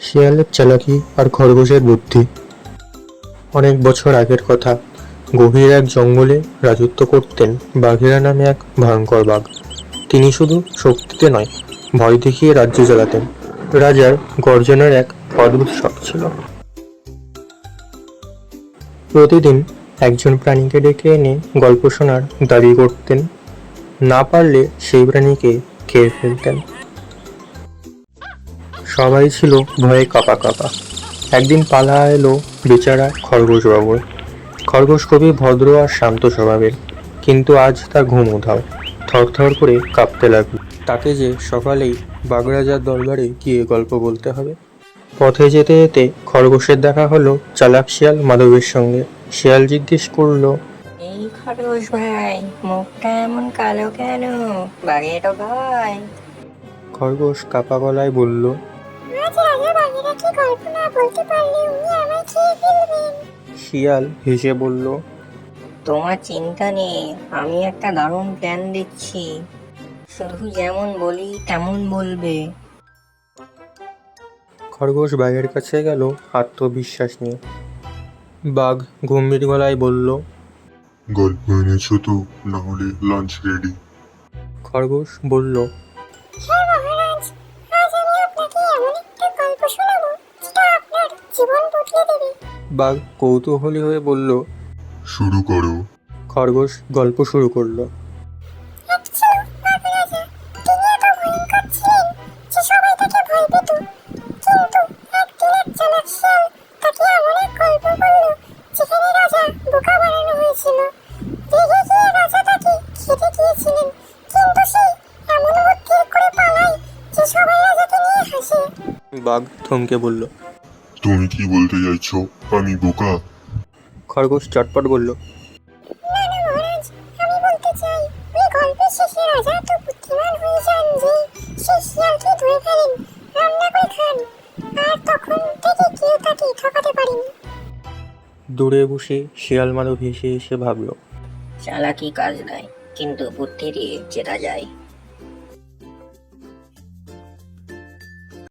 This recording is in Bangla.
শিয়ালের চালাকি আর খরগোশের বুদ্ধি। অনেক বছর আগের কথা, গভীর এক জঙ্গলে রাজত্ব করতেন বাঘেরা নামে এক ভয়ঙ্কর বাঘ। তিনি শুধু শক্তিতে নয়, ভয় দেখিয়ে রাজ্য চালাতেন। রাজার গর্জনের এক অদ্ভুত শখ ছিল। প্রতিদিন একজন প্রাণীকে ডেকে এনে গল্প শোনার দাবি করতেন। না পারলে সেই প্রাণীকে খেয়ে ফেলতেন। সবাই ছিল ভয়ে কাঁপা কাঁপা। একদিন পালা এলো বেচারা খরগোশ বাবুর। খরগোশ কবি ভদ্র আর শান্ত স্বভাবের কিন্তু আজ তার ঘুম উধাও থরথর করে কাঁপতে লাগল। তাকে যে সকালেই বাগরাজার দরবারে গিয়ে গল্প বলতে হবে। পথে যেতে যেতে খরগোশের দেখা হলো চালাক শিয়াল মাধবের সঙ্গে। শিয়াল জিজ্ঞেস করল এই খরগোশ ভাই মুখটা এমন কালো কেন? বাঘের ভাই। খরগোশ কাপা গলায় বলল বাঘেরা গল্প না বলতে পারলে উনি আমায় খেয়ে ফেলবেন? শিয়াল হেসে বলল তোমার চিন্তা নেই আমি একটা দারুণ প্ল্যান দিচ্ছি। শুধু যেমন বলি তেমন বলবে। খরগোশ বাঘের কাছে গেল আত্মবিশ্বাস নিয়ে। বাঘ গম্ভীর গলায় বলল গল্প এনেছো তো না হলে লাঞ্চ রেডি খরগোশ বলল বাঘ কৌতূহলী হয়ে বলল শুরু করো। খরগোশ গল্প শুরু করল। বাঘ থমকে বলল তুমি কি বলতে চাইছো? আমি বোকা। খরগোশ চটপট বলল না না মহারাজ আমি বলতে চাই ওই গল্পের শেষে রাজা তো বুদ্ধিমান যান যে সেই শিয়ালকে ধরে ফেলেন রান্না করে খান? আর তখন থেকে কেউ তাকে ঠকাতে পারেনি। দূরে বসে শিয়াল মাধব হেসে হেসে ভাবল চালাকি কাজ নাই কিন্তু বুদ্ধি দিয়ে জেতা যায়।